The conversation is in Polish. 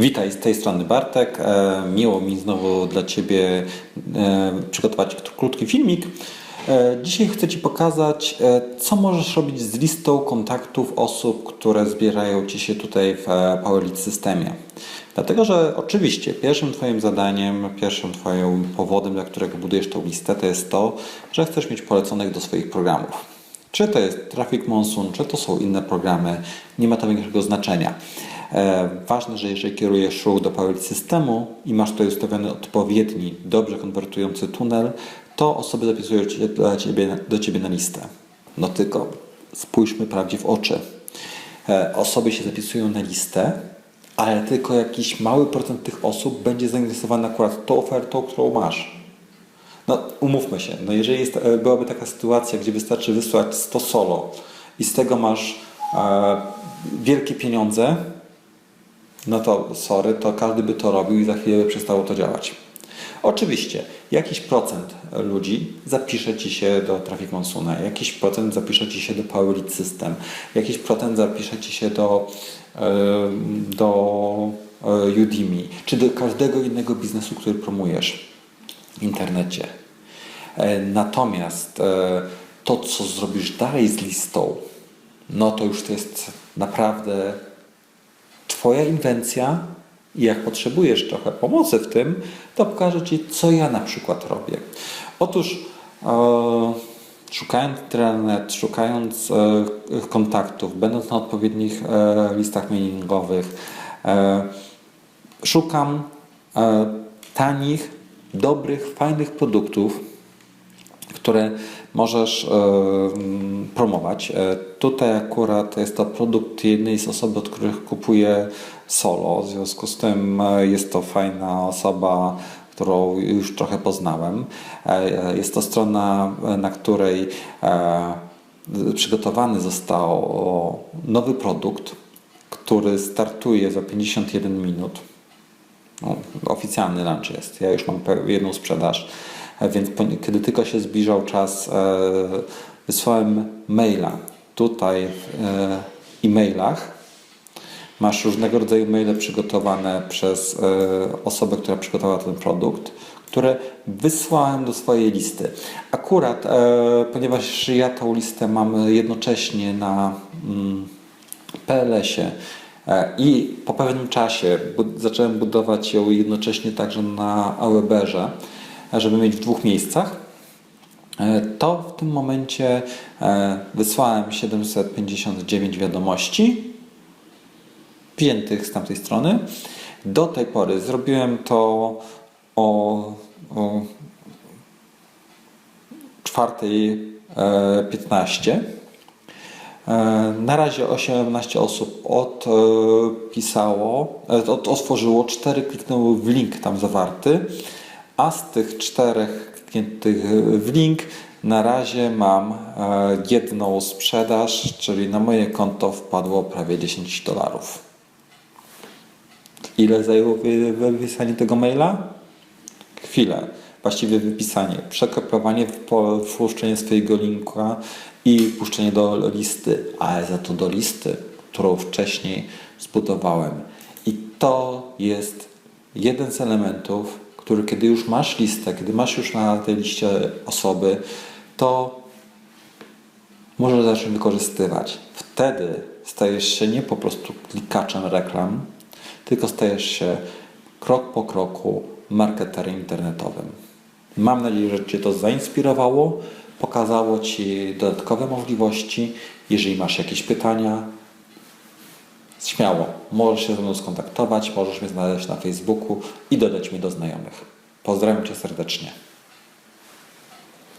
Witaj, z tej strony Bartek. E, Miło mi znowu dla Ciebie e, przygotować krótki filmik. E, Dzisiaj chcę Ci pokazać, co możesz robić z listą kontaktów osób, które zbierają Ci się tutaj w PowerLead systemie. Dlatego, że oczywiście pierwszym Twoim zadaniem, pierwszym Twoim powodem, dla którego budujesz tą listę, to jest to, że chcesz mieć poleconych do swoich programów. Czy to jest Traffic Monsoon, czy to są inne programy, nie ma to większego znaczenia. E, ważne, że jeżeli kierujesz ruch do Power systemu i masz tutaj ustawiony odpowiedni, dobrze konwertujący tunel, to osoby zapisują cię dla ciebie, do Ciebie na listę. No tylko spójrzmy prawdzie w oczy. E, osoby się zapisują na listę, ale tylko jakiś mały procent tych osób będzie zainteresowany akurat tą ofertą, którą masz. No, umówmy się, no jeżeli jest, e, byłaby taka sytuacja, gdzie wystarczy wysłać 100 solo i z tego masz e, wielkie pieniądze, no to sorry, to każdy by to robił i za chwilę by przestało to działać. Oczywiście, jakiś procent ludzi zapisze Ci się do Traffic Monsuna, jakiś procent zapisze Ci się do Power Lead System, jakiś procent zapisze Ci się do, do e, Udemy, czy do każdego innego biznesu, który promujesz w internecie. E, Natomiast e, to, co zrobisz dalej z listą, no to już to jest naprawdę Twoja inwencja i jak potrzebujesz trochę pomocy w tym, to pokażę Ci, co ja na przykład robię. Otóż e, szukając internet, szukając e, kontaktów, będąc na odpowiednich e, listach mailingowych, szukam tanich, dobrych, fajnych produktów, które możesz e, mm, promować. E, tutaj akurat jest to produkt jednej z osób, od których kupuję solo. W związku z tym e, jest to fajna osoba, którą już trochę poznałem. Jest to strona, na której przygotowany został nowy produkt, który startuje za 51 minut. No, oficjalny lunch jest. Ja już mam jedną sprzedaż, więc po, kiedy tylko się zbliżał czas, e, wysłałem maila. Tutaj w e, e-mailach masz różnego rodzaju maile przygotowane przez e, osobę, która przygotowała ten produkt, które wysłałem do swojej listy. Akurat, e, ponieważ ja tą listę mam jednocześnie na mm, PLS-ie e, i po pewnym czasie zacząłem budować ją jednocześnie także na Aweberze, e, żeby mieć w dwóch miejscach, e, to w tym momencie e, wysłałem 759 wiadomości wziętych z tamtej strony. Do tej pory zrobiłem to o, o 4.15. E, Na razie 18 osób odpisało, e, od, otworzyło, 4 kliknęły w link tam zawarty, a z tych czterech klikniętych w link na razie mam e, jedną sprzedaż, czyli na moje konto wpadło prawie 10 dolarów. Ile zajęło wy- wypisanie tego maila? Chwilę. Właściwie wypisanie, przekopiowanie, wpuszczenie swojego linka i puszczenie do listy, ale za to do listy, którą wcześniej zbudowałem. I to jest jeden z elementów, który kiedy już masz listę, kiedy masz już na tej liście osoby, to możesz zacząć wykorzystywać. Wtedy stajesz się nie po prostu klikaczem reklam, tylko stajesz się krok po kroku marketerem internetowym. Mam nadzieję, że Cię to zainspirowało, pokazało Ci dodatkowe możliwości. Jeżeli masz jakieś pytania, śmiało, możesz się ze mną skontaktować, możesz mnie znaleźć na Facebooku i dodać mnie do znajomych. Pozdrawiam Cię serdecznie.